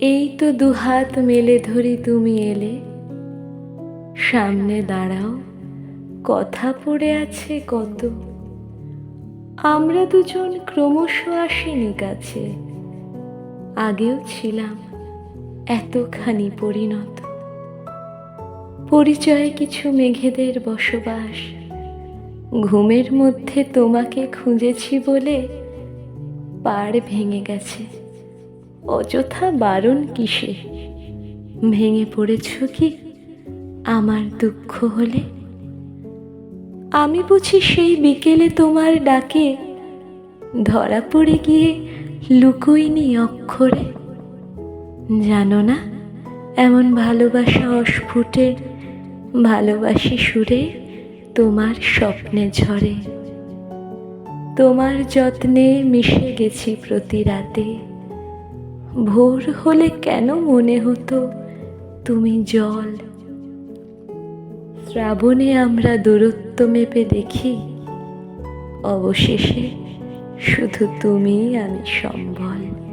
এই তো দুহাত মেলে ধরি তুমি এলে। সামনে দাঁড়াও, কথা পড়ে আছে কত। আমরা দুজন ক্রমশ আসিনি কাছে, আগেও ছিলাম এতখানি পরিণত। পরিচয়ে কিছু মেঘেদের বসবাস, ঘুমের মধ্যে তোমাকে খুঁজেছি বলে পাড় ভেঙে গেছে। অযথা বারণ কিসে? ভেঙে পড়েছ কি আমার দুঃখ হলে? আমি বুঝি সেই বিকেলে তোমার ডাকে ধরা পড়ে গিয়ে লুকোইনি অক্ষরে। জানো না, এমন ভালোবাসা অস্ফুটে, ভালোবাসি সুরে তোমার স্বপ্নে ঝরে। তোমার যত্নে মিশে গেছি প্রতি রাতে। ভোর হলে কেন মনে হতো তুমি জল? শ্রাবণে আমরা দূরত্ব মেপে দেখি, অবশেষে শুধু তুমিই আমি সম্বল।